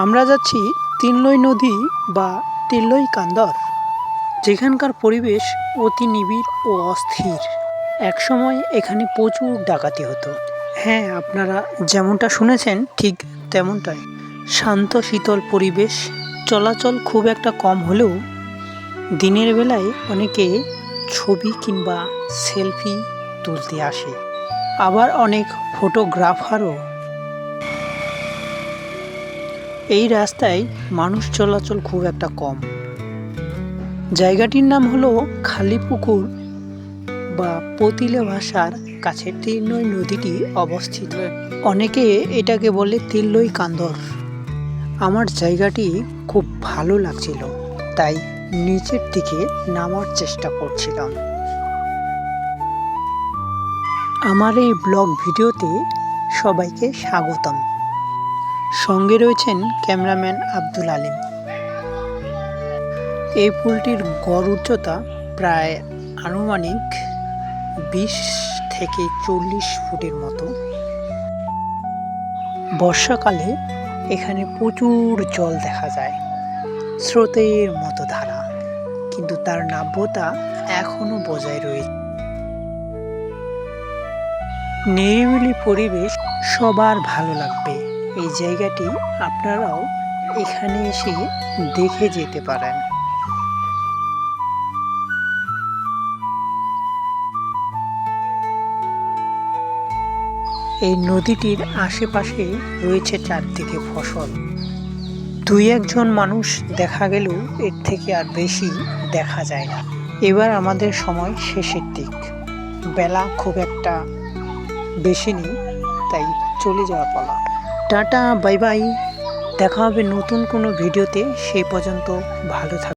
আমরা যাচ্ছি তিনলই নদী বা তিনলই কান্দর, যেখানকার পরিবেশ অতি নিবিড় ও অস্থির। একসময় এখানে প্রচুর ডাকাতি হতো। হ্যাঁ আপনারা যেমনটা শুনেছেন ঠিক তেমনটাই। শান্ত, শীতল পরিবেশ, চলাচল খুব একটা কম হলেও দিনের বেলায় অনেকে ছবি কিংবা সেলফি তুলতে আসে। আবার অনেক ফটোগ্রাফারও এই রাস্তায় মানুষ চলাচল খুব একটা কম। জায়গাটির নাম হলো খালিপুকুর বা পতিলে ভাষার কাছে তিলনই নদীটি অবস্থিত। অনেকে এটাকে বলে তিল্লই কান্দর। আমার জায়গাটি খুব ভালো লাগছিল, তাই নিচের দিকে নামার চেষ্টা করছিলাম। আমার এই ব্লগ ভিডিওতে সবাইকে স্বাগতম। সঙ্গে রয়েছেন ক্যামেরাম্যান আব্দুল আলিম। এই পুলটির গড় উচ্চতা প্রায় আনুমানিক বিশ থেকে চল্লিশ ফুটের মতো। বর্ষাকালে এখানে প্রচুর জল দেখা যায়, স্রোতের মতো ধারা, কিন্তু তার নাব্যতা এখনও বজায় রয়েছে নিরিবিলি পরিবেশ সবার ভালো লাগবে। এই জায়গাটি আপনারাও এখানে এসে দেখে যেতে পারেন। এই নদীটির আশেপাশে রয়েছে চারদিকে ফসল। দুই একজন মানুষ দেখা গেলেও এর থেকে আর বেশি দেখা যায় না। এবার আমাদের সময় শেষের দিক। বেলা খুব একটা বেশি নেই, তাই চলে যাওয়া পালা। Tata bye bye. দেখা হবে নতুন কোনো ভিডিওতে সেই পর্যন্ত ভালো থাক